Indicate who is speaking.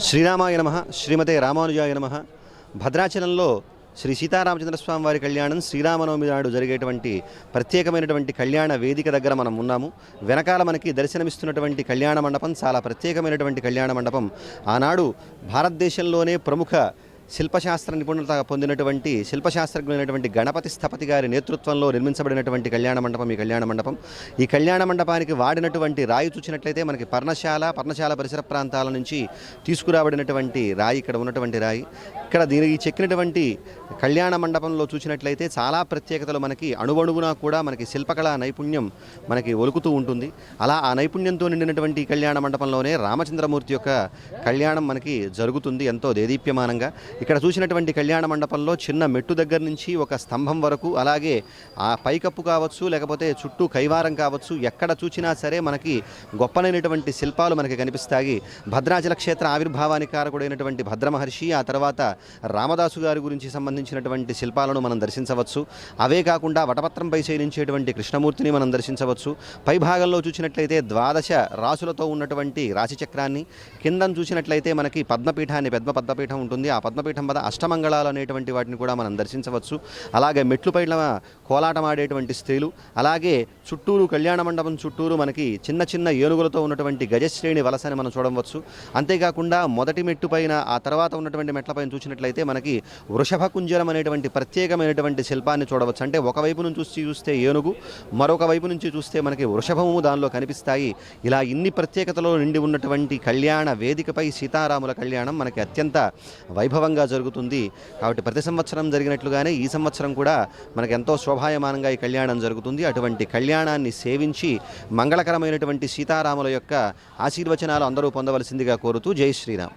Speaker 1: శ్రీరామాయ నమ శ్రీమతే రామానుజాయ నమ. భద్రాచలంలో శ్రీ సీతారామచంద్రస్వామి వారి కళ్యాణం శ్రీరామనవమి నాడు జరిగేటువంటి ప్రత్యేకమైనటువంటి కళ్యాణ వేదిక దగ్గర మనం ఉన్నాము. వెనకాల మనకి దర్శనమిస్తున్నటువంటి కళ్యాణ మండపం చాలా ప్రత్యేకమైనటువంటి కళ్యాణ మండపం. ఆనాడు భారతదేశంలోనే ప్రముఖ శిల్పశాస్త్ర నిపుణత పొందినటువంటి శిల్పశాస్త్రజ్ఞులైనటువంటి గణపతి స్థపతి గారి నేతృత్వంలో నిర్మించబడినటువంటి కళ్యాణ మండపం ఈ కళ్యాణ మండపం. ఈ కళ్యాణ మండపానికి వాడినటువంటి రాయి చూసినట్లయితే మనకి పర్ణశాల పర్ణశాల పరిసర ప్రాంతాల నుంచి తీసుకురాబడినటువంటి రాయి ఇక్కడ ఉన్నటువంటి రాయి. ఇక్కడ దీనికి చెక్కినటువంటి కళ్యాణ మండపంలో చూసినట్లయితే చాలా ప్రత్యేకతలు మనకి అణువణువునా కూడా మనకి శిల్పకళా నైపుణ్యం మనకి ఒలుకుతూ ఉంటుంది. అలా ఆ నైపుణ్యంతో నిండినటువంటి కళ్యాణ మండపంలోనే రామచంద్రమూర్తి యొక్క కళ్యాణం మనకి జరుగుతుంది ఎంతో దేదీప్యమానంగా. ఇక్కడ చూసినటువంటి కళ్యాణ మండపంలో చిన్న మెట్టు దగ్గర నుంచి ఒక స్తంభం వరకు అలాగే ఆ పైకప్పు కావచ్చు లేకపోతే చుట్టూ కైవారం కావచ్చు ఎక్కడ చూసినా సరే మనకి గొప్పనైనటువంటి శిల్పాలు మనకి కనిపిస్తాయి. భద్రాచల క్షేత్ర ఆవిర్భావానికి కారకుడైనటువంటి భద్రమహర్షి ఆ తర్వాత రామదాసు గారి గురించి సంబంధించినటువంటి శిల్పాలను మనం దర్శించవచ్చు. అవే కాకుండా వటపత్రంపై శయనించేటువంటి కృష్ణమూర్తిని మనం దర్శించవచ్చు. పై భాగంలో చూసినట్లయితే ద్వాదశ రాసులతో ఉన్నటువంటి రాశిచక్రాన్ని కిందం చూసినట్లయితే మనకి పద్మపీఠాన్ని పెద్ద పద్మపీఠం ఉంటుంది. ఆ పద్మపీఠం వద్ద అష్టమంగళాలు అనేటువంటి వాటిని కూడా మనం దర్శించవచ్చు. అలాగే మెట్లు పైన కోలాటం ఆడేటువంటి స్త్రీలు అలాగే చుట్టూరు కళ్యాణ మండపం చుట్టూరు మనకి చిన్న చిన్న ఏనుగులతో ఉన్నటువంటి గజశ్రేణి వలసని మనం చూడవచ్చు. అంతేకాకుండా మొదటి మెట్టు పైన ఆ తర్వాత ఉన్నటువంటి మెట్లపైన చూసినట్లయితే మనకి వృషభ కుంజరం అనేటువంటి ప్రత్యేకమైనటువంటి శిల్పాన్ని చూడవచ్చు. అంటే ఒకవైపు నుంచి చూసి చూస్తే ఏనుగు మరొక వైపు నుంచి చూస్తే మనకి వృషభము దానిలో కనిపిస్తాయి. ఇలా ఇన్ని ప్రత్యేకతలో నిండి ఉన్నటువంటి కళ్యాణ వేదికపై సీతారాముల కళ్యాణం మనకి అత్యంత వైభవంగా జరుగుతుంది. కాబట్టి ప్రతి సంవత్సరం జరిగినట్లుగానే ఈ సంవత్సరం కూడా మనకి ఎంతో శోభాయమానంగా ఈ కళ్యాణం జరుగుతుంది. అటువంటి కళ్యాణాన్ని సేవించి మంగళకరమైనటువంటి సీతారాముల యొక్క ఆశీర్వచనాలు అందరూ పొందవలసిందిగా కోరుతూ జై శ్రీరామ్.